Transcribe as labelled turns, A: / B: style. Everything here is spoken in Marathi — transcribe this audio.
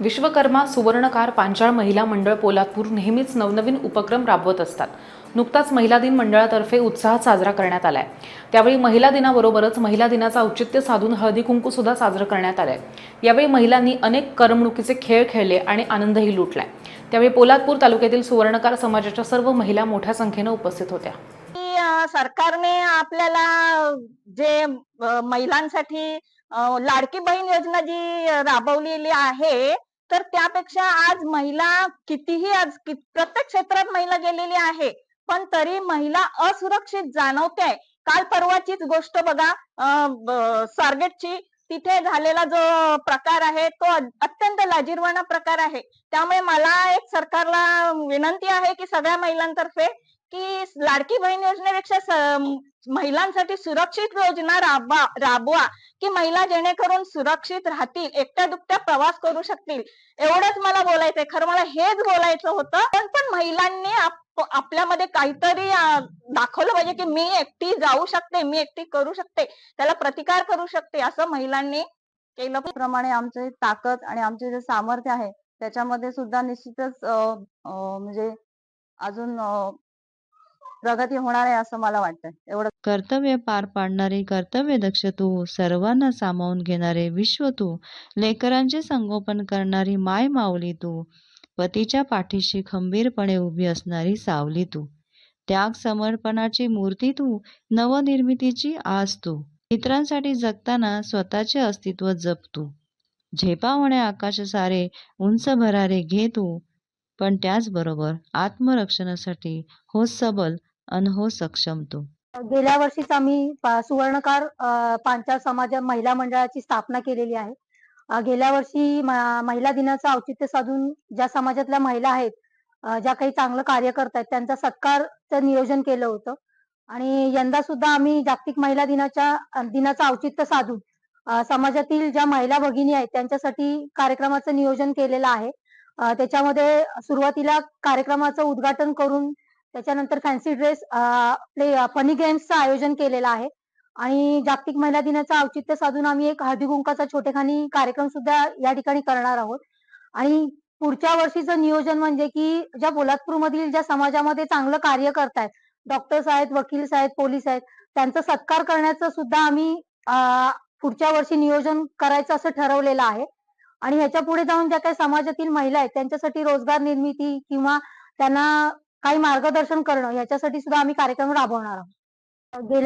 A: विश्वकर्मा सुवर्णकार पांचाळ महिला मंडळ पोलादपूर नेहमीच नवनवीन उपक्रम राबवत असतात. नुकताच महिला दिन मंडळातर्फे उत्साहात साजरा करण्यात आलाय. त्यावेळी महिला दिनाबरोबरच महिला दिनाचं औचित्य साधून हळदी कुंकू सुद्धा साजरं करण्यात आलंय. यावेळी महिलांनी अनेक करमणुकीचे खेळ खेळले आणि आनंदही लुटलाय. त्यावेळी पोलादपूर तालुक्यातील सुवर्णकार समाजाच्या सर्व महिला मोठ्या संख्येनं उपस्थित होत्या.
B: सरकारने आपल्याला जे महिलांसाठी लाडकी बहीण योजना जी राबवलेली आहे तर त्यापेक्षा आज महिला कितीही आज कि- प्रत्येक क्षेत्रात महिला गेलेली आहे पण तरी महिला असुरक्षित जाणवते. काल परवाचीच गोष्ट बघा स्वारगेटची तिथे झालेला जो प्रकार आहे तो अत्यंत लाजीरवाणा प्रकार आहे. त्यामुळे मला एक सरकारला विनंती आहे की सगळ्या महिलांतर्फे की लाडकी बहीण योजनेपेक्षा महिलांसाठी सुरक्षित योजना राबवा राबवा की महिला जेणेकरून सुरक्षित राहतील एकट्या दुकट्या प्रवास करू शकतील. एवढंच मला बोलायचंय. खरं मला हेच बोलायचं होतं. पण पण महिलांनी आपल्यामध्ये काहीतरी दाखवलं पाहिजे की मी एकटी जाऊ शकते मी एकटी करू शकते त्याला प्रतिकार करू शकते असं महिलांनी केलं.
C: प्रमाणे आमची ताकद आणि आमचे जे सामर्थ्य आहे त्याच्यामध्ये सुद्धा निश्चितच म्हणजे अजून प्रगती होणार आहे असं मला वाटतं एवढं
D: कर्तव्य पार पाडणारी कर्तव्यदक्ष तू सर्वांना सामावून घेणारे विश्व तू लेकरांचे संगोपन करणारी माय माऊली तू पतीच्या पाठीशी खंबीरपणे उभी असणारी सावली तू त्याग समर्पणाची मूर्ती तू नवनिर्मितीची आज तू इतरांसाठी जगताना स्वतःचे अस्तित्व जप तू झेपावणे आकाश सारे उंच भरारे घे तू पण त्याचबरोबर आत्मरक्षणासाठी हो सबल अन हो सक्षम तू.
E: गेल्या वर्षीच आम्ही सुवर्णकार पांचाळ समाज महिला मंडळाची स्थापना केलेली आहे. गेल्या वर्षी महिला दिनाचं औचित्य साधून ज्या समाजातल्या महिला आहेत ज्या काही चांगलं कार्य करतायत त्यांचा सत्कारचं नियोजन केलं होतं. आणि यंदा सुद्धा आम्ही जागतिक महिला दिनाच्या दिनाचं औचित्य साधून समाजातील ज्या महिला भगिनी आहेत त्यांच्यासाठी कार्यक्रमाचं नियोजन केलेलं आहे. त्याच्यामध्ये सुरुवातीला कार्यक्रमाचं उद्घाटन करून त्याच्यानंतर फॅन्सी ड्रेस प्ले फनी गेम्सचं आयोजन केलेलं आहे. आणि जागतिक महिला दिनाचं औचित्य साधून आम्ही एक हळदी कुंकाचा छोटेखानी कार्यक्रम सुद्धा या ठिकाणी करणार आहोत. आणि पुढच्या वर्षीचं नियोजन म्हणजे की ज्या पोलादपूरमधील ज्या समाजामध्ये चांगलं कार्य करतायत डॉक्टर्स आहेत वकील आहेत पोलीस आहेत त्यांचा सत्कार करण्याचं सुद्धा आम्ही पुढच्या वर्षी नियोजन करायचं असं ठरवलेलं आहे. आणि ह्याच्या पुढे जाऊन ज्या काही समाजातील महिला आहेत त्यांच्यासाठी रोजगार निर्मिती किंवा त्यांना काही मार्गदर्शन करणं याच्यासाठी सुद्धा आम्ही कार्यक्रम राबवणार आहोत. गेल्या